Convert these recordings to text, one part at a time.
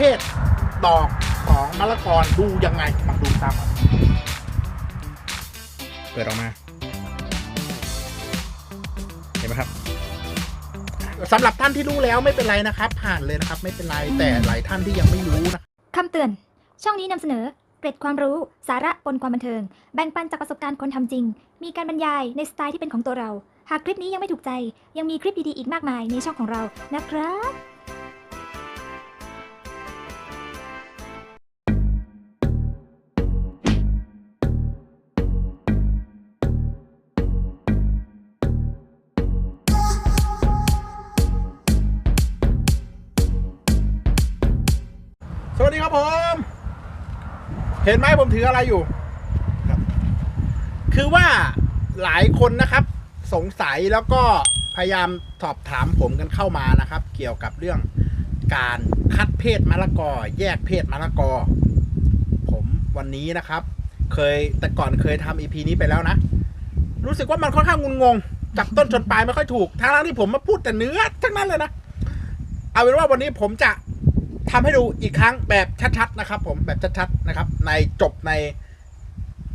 เพศดอกของมะละกอดูยังไงมาดูตามมาเปิดออกมา เห็นไหมครับสำหรับท่านที่รู้แล้วไม่เป็นไรนะครับ ผ่านเลยนะครับ ไม่เป็นไรแต่หลายท่านที่ยังไม่รู้นะคำเตือน ช่องนี้นำเสนอเกร็ดความรู้ สาระปนความบันเทิง แบ่งปันจากประสบการณ์คนทำจริง มีการบรรยายในสไตล์ที่เป็นของตัวเรา หากคลิปนี้ยังไม่ถูกใจ ยังมีคลิปดีๆอีกมากมายในช่องของเรานะครับ ครับผม เห็นไหมผมถืออะไรอยู่ครับคือว่าหลายคนนะครับ สงสัยแล้วก็พยายามสอบถามผมกันเข้ามานะครับ เกี่ยวกับเรื่องการคัดเพศมะละกอ แยกเพศมะละกอ ผมวันนี้นะครับ เคยแต่ก่อนเคยทำอีพีนี้ไปแล้วนะ รู้สึกว่ามันค่อนข้างงุนงงจับต้นชนปลายไม่ค่อยถูกทั้งที่ผมมาพูดแต่เนื้อทั้งนั้นเลยนะ เอาเป็นว่าวันนี้ผมจะ ทำให้ดูอีกครั้งแบบชัดๆนะครับ ผมแบบชัดๆนะครับ ในจบใน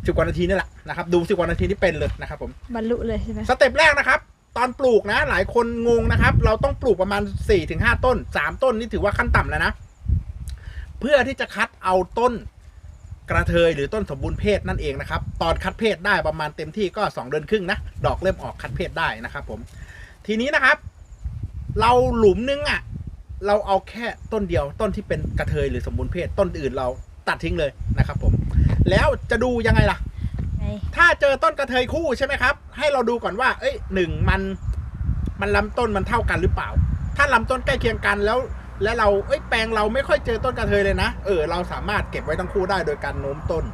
สิบกว่านาทีนี่แหละนะครับดูสิบกว่านาทีนี่เป็นเลยนะครับ ผมบรรลุเลยใช่ไหมสเต็ปแรกนะครับ ตอนปลูกนะ หลายคนงงนะครับ เราต้องปลูกประมาณ4ี่ถึงห้าต้นสามต้นนี่ถือว่าขั้นต่ำแล้วนะ เพื่อที่จะคัดเอาต้นกระเทยหรือต้นสมบูรณ์เพศนั่นเองนะครับ ตอนคัดเพศได้ประมาณเต็มที่ก็สองเดือนครึ่งนะดอกเริ่มออกคัดเพศได้นะครับ ผม ทีนี้นะครับ เราหลุมนึงอะ เราเอาแค่ต้นเดียวต้นที่เป็นกระเทยหรือสมบูรณ์เพศต้นอื่นเราตัดทิ้งเลยนะครับผม แล้วจะดูยังไงล่ะไงถ้าเจอต้นกระเทยคู่ใช่ไหมครับ ให้เราดูก่อนว่า เอ้ยหนึ่งมันมันลำต้นมันเท่ากันหรือเปล่า ถ้าลำต้นใกล้เคียงกันแล้ว แล้วเราเอ้ยแปลงเราไม่ค่อยเจอต้นกระเทยเลยนะ เออเราสามารถเก็บไว้ทั้งคู่ได้โดยการโน้มต้น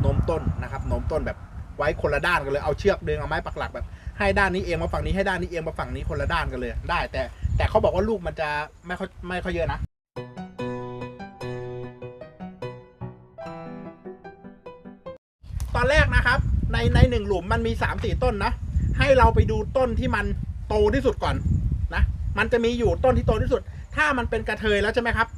โน้มต้นนะครับโน้มต้นแบบไว้คนละด้านกันเลยเอาเชือกดึงเอาไม้ปักหลักแบบ ให้ด้านนี้เองมาฝั่งนี้ให้ด้านนี้เองมาฝั่งนี้คนละด้านกันเลยได้แต่ แต่เขาบอกว่าลูกมันจะไม่ค่อยไม่ค่อยเยอะนะตอนแรกนะครับ ในในหนึ่งหลุมมันมีสามสี่ต้นนะ ให้เราไปดูต้นที่มันโตที่สุดก่อนนะ มันจะมีอยู่ต้นที่โตที่สุด ถ้ามันเป็นกระเทยแล้วใช่ไหมครับ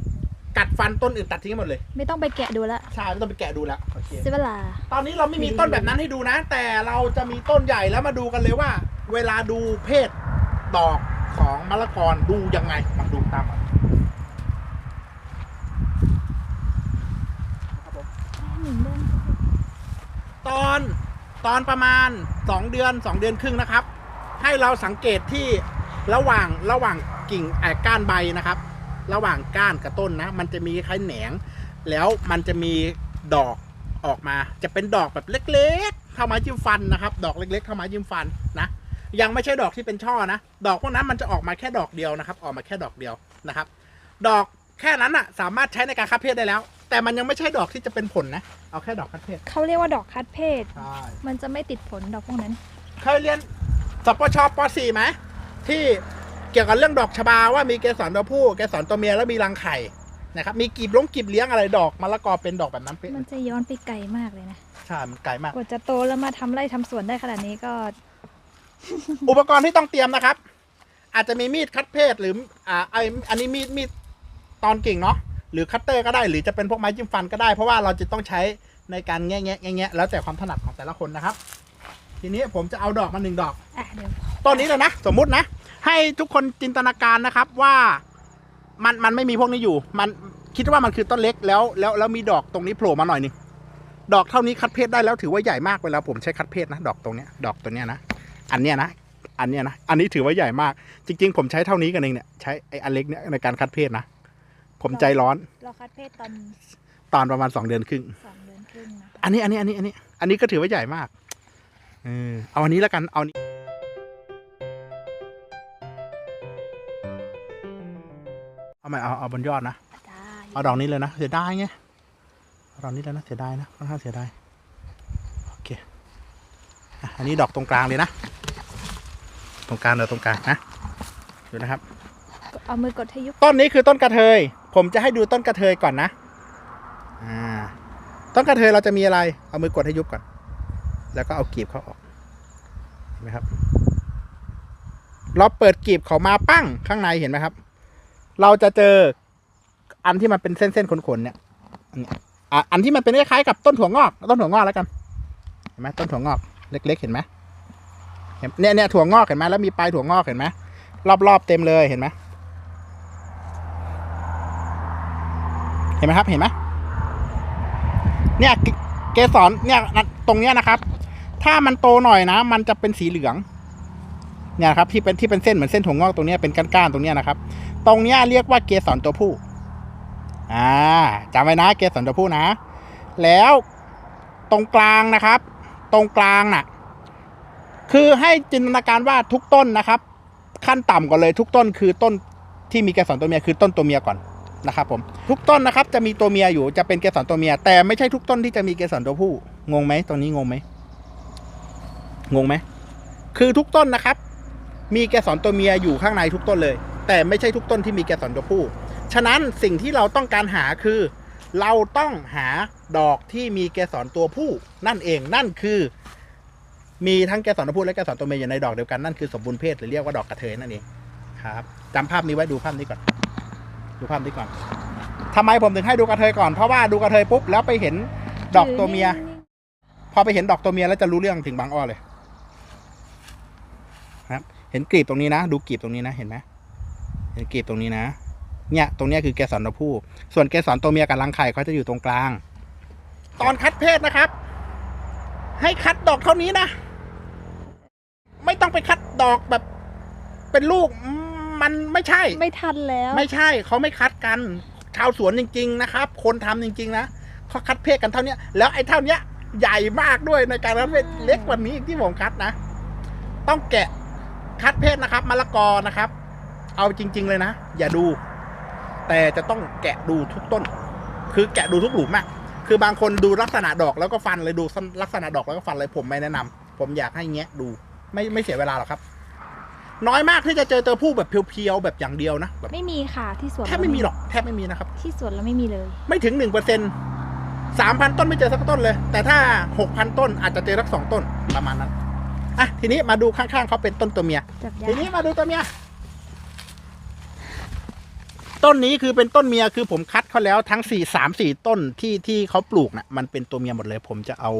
กัดฟันต้นอื่นตัดทิ้งหมดเลย ไม่ต้องไปแกะดูละใช่ไม่ต้องไปแกะดูแล้วโอเคเสียเวลา ตอนนี้เราไม่มีต้นแบบนั้นให้ดูนะ แต่เราจะมีต้นใหญ่แล้วมาดูกันเลยว่า เวลาดูเพศดอก ของมะละกอดูยังไงมาดูตามมาครับผมตอนตอนประมาณสองเดือนสองเดือนครึ่งนะครับ ให้เราสังเกตที่ระหว่างระหว่างกิ่งแอกก้านใบนะครับ ระหว่างก้านกับต้นนะ มันจะมีคล้ายแหนง แล้วมันจะมีดอกออกมา จะเป็นดอกแบบเล็ก ๆเท่าไม้จิ้มฟันนะครับ ดอกเล็ก ๆเท่าไม้จิ้มฟันนะ ยังไม่ใช่ดอกที่เป็นช่อนะ ดอกพวกนั้นมันจะออกมาแค่ดอกเดียวนะครับ ออกมาแค่ดอกเดียวนะครับ ดอกแค่นั้นอะสามารถใช้ในการคัดเพศได้แล้ว แต่มันยังไม่ใช่ดอกที่จะเป็นผลนะ เอาแค่ดอกคัดเพศเขาเรียกว่าดอกคัดเพศ ใช่มันจะไม่ติดผลดอกพวกนั้น เคยเรียนสปชป .4 ไหมที่เกี่ยวกับเรื่องดอกชบาว่ามีเกสรตัวผู้เกสรตัวเมียแล้วมีรังไข่นะครับ มีกีบลงกีบเลี้ยงอะไรดอกมะละกอเป็นดอกแบบนั้นเป็นมันจะย้อนไปไกลมากเลยนะ ใช่มันไกลมาก กว่าจะโตแล้วมาทำไร่ทำสวนได้ขนาดนี้ก็ อุปกรณ์ที่ต้องเตรียมนะครับ อาจจะมีมีดคัดเพศหรืออ่าไออันนี้มีดมีดตอนกิ่งเนาะหรือคัตเตอร์ก็ได้หรือจะเป็นพวกไม้จิ้มฟันก็ได้ เพราะว่าเราจะต้องใช้ในการแงะแงะแงะแงะแล้วแต่ความถนัดของแต่ละคนนะครับ ทีนี้ผมจะเอาดอกมาหนึ่งดอก อะเดี๋ยวต้นนี้เลยนะ สมมุตินะ ให้ทุกคนจินตนาการนะครับว่ามันมันไม่มีพวกนี้อยู่ มันคิดว่ามันคือต้นเล็กแล้วแล้วแล้วมีดอกตรงนี้โผล่มาหน่อยหนึงดอกเท่านี้คัดเพศได้แล้วถือว่าใหญ่มากเวลาผมใช้คัดเพศนะ ดอกตรงเนี้ยดอกตัวเนี้ยนะ อันเนี้ยนะอันเนี้ยนะอันนี้ถือว่าใหญ่มาก จริง ๆ ผมใช้เท่านี้กันเองเนี่ยใช้ไอ้อันเล็กเนี่ยในการคัดเพศนะผมใจร้อน เราคัดเพศตอนตอนประมาณสองเดือนครึ่งสองเดือนครึ่งนะคะอันนี้อันนี้อันนี้อันนี้ อันนี้ก็ถือว่าใหญ่มากเออเอาอันนี้แล้วกันเอานี้เอาใหม่เอาเอาบนยอดนะได้เอาดอกนี้เลยนะเสียดายไงเอาดอกนี้เลยนะเสียดายนะค่อนข้างเสียดายโอเคอะอันนี้ดอกตรงกลางเลยนะ ตรงกลางเดี๋ยวตรงกลางนะดูนะครับ เอามือกดให้ยุบต้นนี้คือต้นกระเทย ผมจะให้ดูต้นกระเทยก่อนนะอ่าต้นกระเทยเราจะมีอะไร เอามือกดให้ยุบก่อน แล้วก็เอากีบเขาออกเห็นไหมครับ เราเปิดกีบเขามาปั้งข้างในเห็นไหมครับ เราจะเจออันที่มันเป็นเส้นๆขนๆเนี่ยอันนี้อะอันที่มันเป็นคล้ายๆกับต้นถั่วงอก ต้นถั่วงอกแล้วกันเห็นไหมต้นถั่วงอกเล็ก ๆ เห็นไหม เนี่ยเนี่ยถั่วงอกเห็นไหมแล้วมีปลายถั่วงอกเห็นไหมรอบๆเต็มเลยเห็นไหมเห็นไหมครับเห็นไหมเนี่ยเกสรเนี่ยตรงเนี้ยนะครับ ถ้ามันโตหน่อยนะ มันจะเป็นสีเหลือง เนี่ยครับที่เป็นที่เป็นเส้นเหมือนเส้นถั่วงอกตรงเนี้ยเป็นก้านๆตรงเนี้ยนะครับ ตรงเนี้ยเรียกว่าเกสรตัวผู้ อ่าจำไว้นะเกสรตัวผู้นะ แล้วตรงกลางนะครับ ตรงกลางน่ะ คือให้จินตนาการว่าทุกต้นนะครับ ขั้นต่ำก่อนเลยทุกต้นคือต้นที่มีเกสรตัวเมียคือต้นตัวเมียก่อนนะครับผมทุกต้นนะครับจะมีตัวเมียอยู่จะเป็นเกสรตัวเมีย แต่ไม่ใช่ทุกต้นที่จะมีเกสรตัวผู้งงไหมตรงนี้งงไหมงงไหมคือทุกต้นนะครับ มีเกสรตัวเมียอยู่ข้างในทุกต้นเลย แต่ไม่ใช่ทุกต้นที่มีเกสรตัวผู้ ฉะนั้นสิ่งที่เราต้องการหาคือ เราต้องหาดอกที่มีเกสรตัวผู้ นั่นเองนั่นคือ มีทั้งเกสรตัวผู้และเกสรตัวเมียอยู่ในดอกเดียวกันนั่นคือสมบูรณ์เพศหรือเรียกว่าดอกกระเทยนั่นเองครับจำภาพนี้ไว้ดูภาพนี้ก่อน ดูภาพนี้ก่อนทำไมผมถึงให้ดูกระเทยก่อนเพราะว่าดูกระเทยปุ๊บแล้วไปเห็นดอกตัวเมีย พอไปเห็นดอกตัวเมียแล้วจะรู้เรื่องถึงบางอ้อเลยครับ เห็นกลีบตรงนี้นะ ดูกลีบตรงนี้นะเห็นไหมเห็นกลีบตรงนี้นะ เนี่ยตรงนี้คือเกสรตัวผู้ ส่วนเกสรตัวเมียกับรังไข่เขาจะอยู่ตรงกลาง ตอนคัดเพศนะครับ ให้คัดดอกเท่านี้นะ ไม่ต้องไปคัดดอกแบบ เป็นลูกอืมมันไม่ใช่ ไม่ทันแล้ว ไม่ใช่เขาไม่คัดกัน ชาวสวนจริง ๆ นะครับ คนทำจริง ๆ นะเขาคัดเพศกันเท่าเนี้ยแล้วไอ้เท่าเนี้ยใหญ่มากด้วยในการคัดเพศเล็กกว่านี้อีกที่ผมคัดนะ ต้องแกะคัดเพศนะครับมะละกอนะครับ เอาจริง ๆ เลยนะ อย่าดู แต่จะต้องแกะดูทุกต้น คือแกะดูทุกหลุมอะคือบางคนดูลักษณะดอกแล้วก็ฟันเลยดูลักษณะดอกแล้วก็ฟันเลยผมไม่แนะนำผมอยากให้แงะดู ไม่ไม่เสียเวลาหรอกครับ น้อยมากที่จะเจอเจอผู้แบบเพียวๆแบบอย่างเดียวนะแบบไม่มีค่ะที่สวนแทบไม่มีหรอกแทบไม่มีนะครับ ที่สวนเราไม่มีเลย ไม่ถึงหนึ่งเปอร์เซ็นสามพันต้นไม่เจอสักต้นเลย แต่ถ้าหกพันต้นอาจจะเจอสักสองต้นประมาณนั้นอะทีนี้มาดูข้างๆเขาเป็นต้นตัวเมีย จับยาทีนี้มาดูตัวเมีย ต้นนี้คือเป็นต้นเมียคือผมคัดเขาแล้วทั้งสี่สามสี่ต้นที่ที่เขาปลูกน่ะมันเป็นตัวเมียหมดเลย ผมจะเอา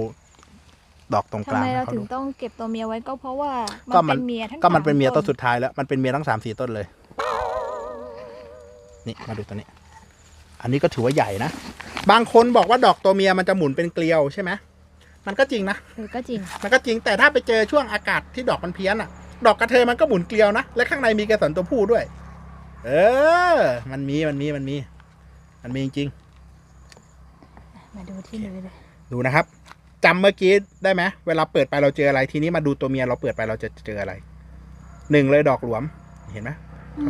ดอกตรงกทำลางไมให้เราเขาถึดูงต้องเก็บตัวเมียไว้ก็เพราะว่าก็มัมันนเป็นเมียทั้งก็มันเป็นเมียต้นสาสุดท้ายแล้ว มันเป็นเมียทั้งสามสี่ต้นเลย นี่มาดูตัวนี้ อันนี้ก็ถือว่าใหญ่นะ บางคนบอกว่าดอกตัวเมียมันจะหมุนเป็นเกลียวใช่ไหมมันก็จริงนะ เออก็จริง มันก็จริงแต่ถ้าไปเจอช่วงอากาศที่ดอกมันเพี้ยนอะ ดอกกระเทยมันก็หมุนเกลียวนะ และข้างในมีเกสรตัวผู้ด้วย เออ มันมีมันมีมันมี มันมีจริงมาดูที่เลยเลย ๆดูนะครับ จำเมื่อกี้ได้ไหมเวลาเปิดไปเราเจออะไร ทีนี้มาดูตัวเมียเราเปิดไปเราจะเจออะไรหนึ่งเลยดอกหลวม เห็นไหม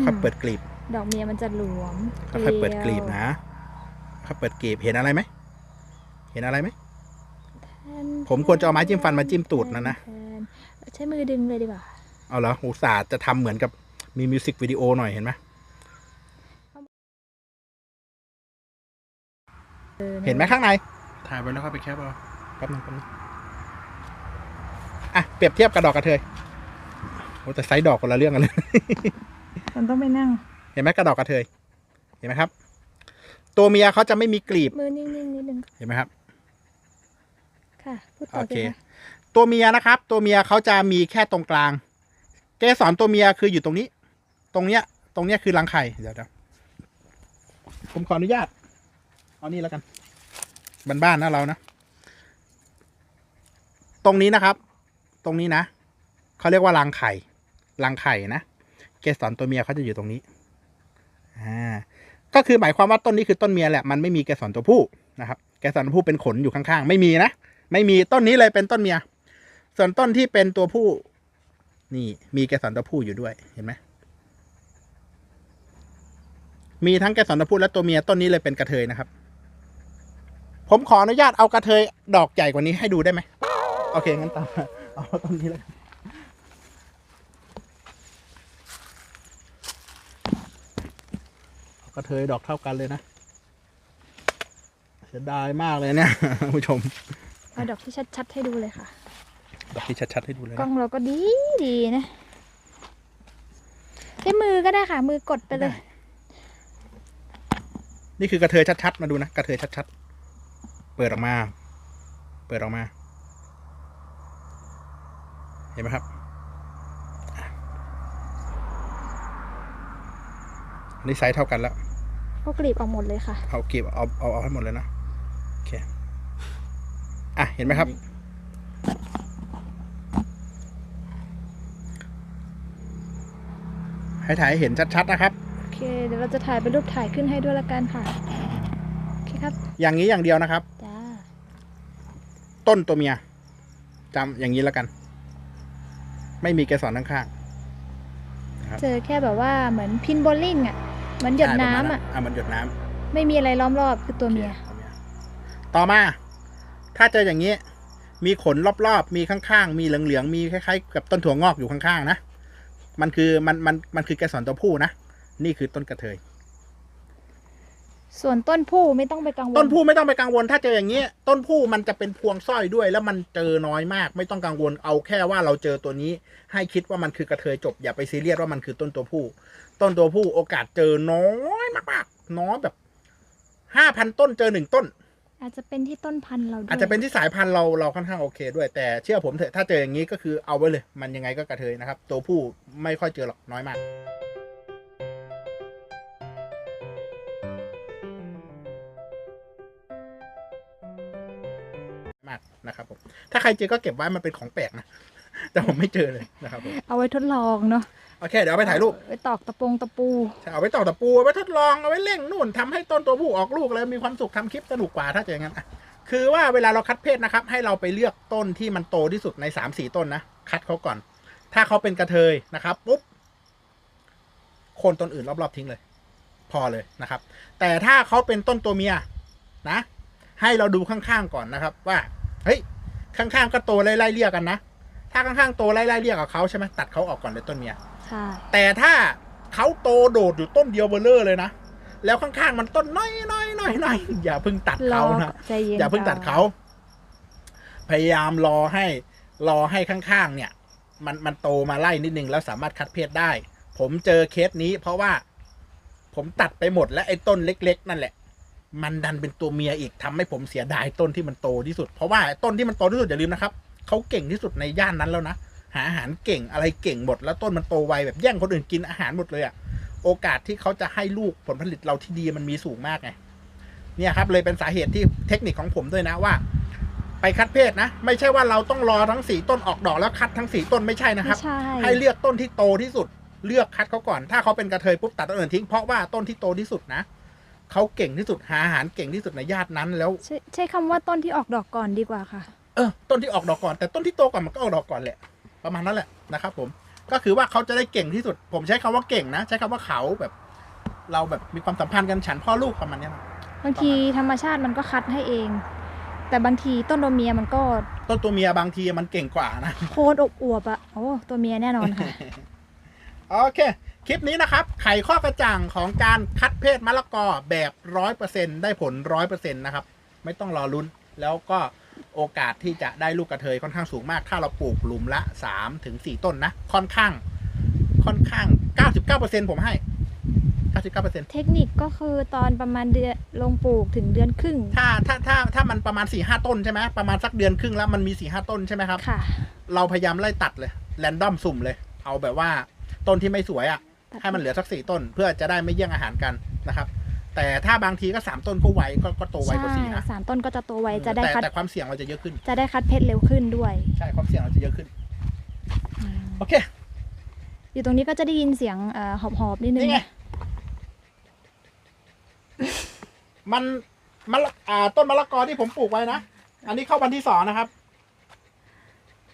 ค่อยๆเปิดกลีบ ดอกเมียมันจะหลวมค่อยๆเปิดกลีบนะค่อยๆเปิดกลีบเห็นอะไรไหมเห็นอะไรไหมผมควรจะเอาไม้จิ้มฟันมาจิ้มตูดนะนะใช้มือดึงเลยดีกว่าเอาเหรออุตส่าห์จะทำเหมือนกับมีมิวสิกวิดีโอหน่อยเห็นไหมออเห็นไหมข้างใน ถ่ายไว้แล้วค่อยไปแคปเอา แป๊บนึงแป๊บนึงอะเปรียบเทียบกับดอกกระเทยโอ้แต่ไซส์ดอกคนละเรื่องกันเลย มันต้องไปนั่ง เห็นไหมกระดอกกระเทย เห็นไหมครับ ตัวเมียเขาจะไม่มีกลีบ มือนิ่งๆนิดนึงเห็นไหมครับ ค่ะพูดต่โออเค สิคะตัวเมียนะครับ ตัวเมียเขาจะมีแค่ตรงกลาง เกสรตัวเมียคืออยู่ตรงนี้ ตรงเนี้ย ตรงเนี้ยคือรังไข่ เดี๋ยวเดี๋ยวผมขออนุญาต เอานี่แล้วกัน บ้านๆนะเรานะ ตรงนี้นะครับ ตรงนี้นะเขาเรียกว่ารังไข่รังไข่นะ เกสรตัวเมียเขาจะอยู่ตรงนี้อ่าก็คือหมายความว่าต้นนี้คือต้นเมียแหละมันไม่มีเกสรตัวผู้นะครับ เกสรตัวผู้เป็นขนอยู่ข้างๆ ไม่มีนะไม่มีต้นนี้เลยเป็นต้นเมีย ส่วนต้นที่เป็นตัวผู้ นี่มีเกสรตัวผู้อยู่ด้วยเห็นไหมมีทั้งเกสรตัวผู้และตัวเมียต้นนี้เลยเป็นกระเทยนะครับ ผมขออนุญาตเอากระเทยดอกใหญ่กว่านี้ให้ดูได้ไหม โอเค งั้นตามมาเอาต้นนี้เลยเอากระเทยดอกเท่ากันเลยนะเสียดายมากเลยเนี่ยผู้ชมเอาดอกที่ชัดๆให้ดูเลยค่ะ ดอกที่ชัดๆให้ดูเลยกล้อนะงเราก็ดีดีนะใช้มือก็ได้ค่ะ มือกดไปเลย นี่คือกระเทยชัดๆ มาดูนะ กระเทยชัดๆ เปิดออกมา เปิดออกมา เห็นไหมครับอะอันนี้ไซส์เท่ากันแล้วก็กรีบออกหมดเลยค่ะ เอาเก็บเอาเอาเอาให้หมดเลยนะโอเคอะเห็นไหมครับ ให้ถ่ายให้เห็นชัดๆนะครับโอเคเดี๋ยวเราจะถ่ายเป็นรูปถ่ายขึ้นให้ด้วยละกันค่ะโอเคครับ อย่างนี้อย่างเดียวนะครับ จ้า ต้นตัวเมียจำอย่างนี้แล้วกัน ไม่มีเกสรข้างเจอแค่แบบว่าเหมือนพินโบลิ่งอะเหมือนๆหยดน้ำอะอะมันหยดน้ำไม่มีอะไรล้อมรอบคือตัวเมียโอคต่อมา ถ้าเจออย่างนี้ มีขนรอบๆ มีข้างๆ มีเหลืองๆ มีคล้ายๆ กับต้นถั่วงอกอยู่ข้างๆ นะ มันคือมันมันมันคือเกสรตัวผู้นะ นี่คือต้นกระเทย ส่วนต้นผู้ไม่ต้องไปกังวลต้นผู้ไม่ต้องไปกังวลถ้าเจออย่างนี้ต้นผู้มันจะเป็นพวงสร้อยด้วย แล้วมันเจอน้อยมาก ไม่ต้องกังวลเอาแค่ว่าเราเจอตัวนี้ ให้คิดว่ามันคือกระเทยจบอย่าไปซีเรียสว่ามันคือต้นตัวผู้ ต้นตัวผู้โอกาสเจอน้อยมากๆน้อยแบบห้าพันต้นเจอหนึ่งต้น อาจจะเป็นที่ต้นพันธุ์เราด้วยอาจจะเป็นที่สายพันธุ์เราเราค่อนข้างโอเค ด้วยแต่เชื่อผมเถอะถ้าเจออย่างนี้ก็คือเอาไว้เลย มันยังไงก็กระเทยนะครับ ตัวผู้ไม่ค่อยเจอหรอกน้อยมาก นะครับผมถ้าใครเจอก็เก็บไว้มันเป็นของแปลกนะแต่ผมไม่เจอเลยนะครับผมเอาไว้ทดลองเนาะโอเค เดี๋ยวเอาไปถ่ายรูปไว้ตอกตะปงตะปูเอาไปต่อตะปูเอาไว้ทดลองเอาไว้เร่งนู่นทำให้ต้นตัวผู้ออกลูกแล้วมีความสุขทำคลิปสนุกกว่าถ้าเจออย่างนั้นอะคือว่าเวลาเราคัดเพศนะครับ ให้เราไปเลือกต้นที่มันโตที่สุดในสามสี่ต้นนะคัดเขาก่อน ถ้าเขาเป็นกระเทยนะครับปุ๊บโคนต้นอื่นรอบๆทิ้งเลย พอเลยนะครับ แต่ถ้าเขาเป็นต้นตัวเมียนะ ให้เราดูข้างๆก่อนนะครับว่า เฮ้ยข้างๆก็โตไล่ๆเรียกกันนะถ้าข้างๆโตไล่ๆเรียกกับเขาใช่ไหมตัดเขาออกก่อนเลยต้นเมียใช่แต่ถ้าเขาโตโดดอยู่ต้นเดียวเบลเลอร์เลยนะแล้วข้างๆมันต้นน้อยน้อยน้อยน้อยอย่าเพิ่งตัดรอเขานะใจเย็นอย่าเพิ่งตัดเขา พยายามรอให้ รอให้ข้างๆเนี่ย มันมันโตมาไล่นิดนึงแล้วสามารถคัดเพศได้ ผมเจอเคสนี้เพราะว่า ผมตัดไปหมดแล้วไอ้ต้นเล็ก ๆ นั่นแหละ มันดันเป็นตัวเมียอีกทำให้ผมเสียดายต้นที่มันโตที่สุด เพราะว่าต้นที่มันโตที่สุดอย่าลืมนะครับเขาเก่งที่สุดในย่านนั้นแล้วนะหาอาหารเก่งอะไรเก่งหมดแล้วต้นมันโตไวแบบแย่งคนอื่นกินอาหารหมดเลยอะโอกาสที่เขาจะให้ลูกผลผลิตเราที่ดีมันมีสูงมากไงเนี่ยครับเลยเป็นสาเหตุที่เทคนิคของผมด้วยนะว่า ไปคัดเพศนะ ไม่ใช่ว่าเราต้องรอทั้งสี่ต้นออกดอกแล้วคัดทั้งสี่ต้นไม่ใช่นะคไม่รับใช่ให้เลือกต้นที่โตที่สุด เลือกคัดเขาก่อน ถ้าเขาเป็นกระเทยปุ๊บตัดต้นอื่นทิ้งเพราะว่าต้นที่โตที่สุดนะ เขาเก่งที่สุดหาอาหารเก่งที่สุดในญาตินั้นแล้ว ใช่ใช้คำว่าต้นที่ออกดอกก่อนดีกว่าค่ะ เออต้นที่ออกดอกก่อน แต่ต้นที่โตก่อนมันก็ออกดอกก่อนแหละ ประมาณนั้นแหละนะครับ ผมก็คือว่าเขาจะได้เก่งที่สุด ผมใช้คำว่าเก่งนะ ใช้คำว่าเขาแบบ เราแบบมีความสัมพันธ์กันฉันพ่อลูกประมาณเนี้ยนะบางทีธรรมชาติมันก็คัดให้เอง แต่บางทีต้นตัวเมียมันก็ต้นตัวเมียบางทีมันเก่งกว่านะ โคนอบอวบๆอะโอ้ตัวเมียแน่นอนค่ะ โอเค คลิปนี้นะครับ ไขข้อกระจ่างของการคัดเพศมะละกอแบบร้อยเปอร์เซ็นได้ผลร้อยเปอร์เซ็นนะครับ ไม่ต้องรอลุ้น แล้วก็โอกาสที่จะได้ลูกกระเทยค่อนข้างสูงมาก ถ้าเราปลูกหลุมละสามถึงสี่ต้นนะ ค่อนข้าง ค่อนข้างเก้าสิบเก้าเปอร์เซ็นผมให้เก้าสิบเก้าเปอร์เซ็นเทคนิคก็คือตอนประมาณเดือนลงปลูกถึงเดือนครึ่ง ถ้าถ้าถ้าถ้ามันประมาณสี่ห้าต้นใช่ไหมประมาณสักเดือนครึ่งแล้วมันมีสี่ห้าต้นใช่ไหมครับค่ะ เราพยายามไล่ตัดเลย แรนดอมสุ่มเลย เอาแบบว่าต้นที่ไม่สวยอะตัด ให้มันเหลือสักสี่ต้น เพื่อจะได้ไม่แย่งอาหารกันนะครับ แต่ถ้าบางทีก็สามต้นก็ไวก็ก็โตไวกว่าสี่นะสามต้นก็จะโตไวจะได้แต่คัดแต่ความเสี่ยงเราจะเยอะขึ้น จะได้คัดเพชรเร็วขึ้นด้วย ใช่ความเสี่ยงเราจะเยอะขึ้นอืมโอเค อยู่ตรงนี้ก็จะได้ยินเสียงเอ่อหอบๆนิดนึงนี่ไงมันมะละอ่าต้นมะละกอที่ผมปลูกไว้นะ อันนี้เข้าวันที่สองนะครับ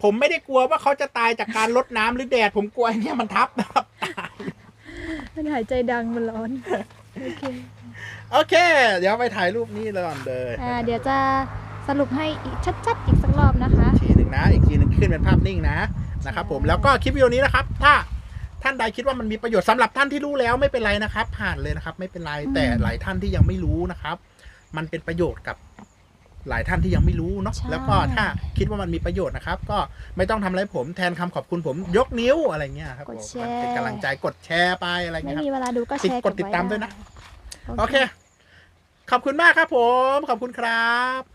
ผมไม่ได้กลัวว่าเขาจะตายจากการลดน้ำหรือแดด ผมกลัวไอ้เนี่ยมันทับนะครับ มันหายใจดังมันร้อน โอเค โอเค เดี๋ยวไปถ่ายรูปนี้เลยก่อนเลยอ่า เดี๋ยวจะสรุปให้อีกชัดๆ อีกสักรอบนะคะอีกทีหนึ่งนะ อีกทีหนึ่งขึ้นเป็นภาพนิ่งนะ นะครับผม แล้วก็คลิปวิดีโอนี้นะครับ ถ้าท่านใดคิดว่ามันมีประโยชน์สำหรับท่านที่รู้แล้วไม่เป็นไรนะครับ ผ่านเลยนะครับ ไม่เป็นไรอืมแต่หลายท่านที่ยังไม่รู้นะครับ มันเป็นประโยชน์กับ หลายท่านที่ยังไม่รู้เนาะใช่ แล้วก็ถ้าคิดว่ามันมีประโยชน์นะครับ ก็ไม่ต้องทำอะไรผมแทนคำขอบคุณผมยกนิ้วอะไรเงี้ยครับกดผมแชร์ เป็นกำลังใจกดแชร์ไปอะไรไม่เงี้ยครับ มีเวลาดูก็แชร์กดติดตามด้วยนะ โอเค ขอบคุณมากครับผม ขอบคุณครับ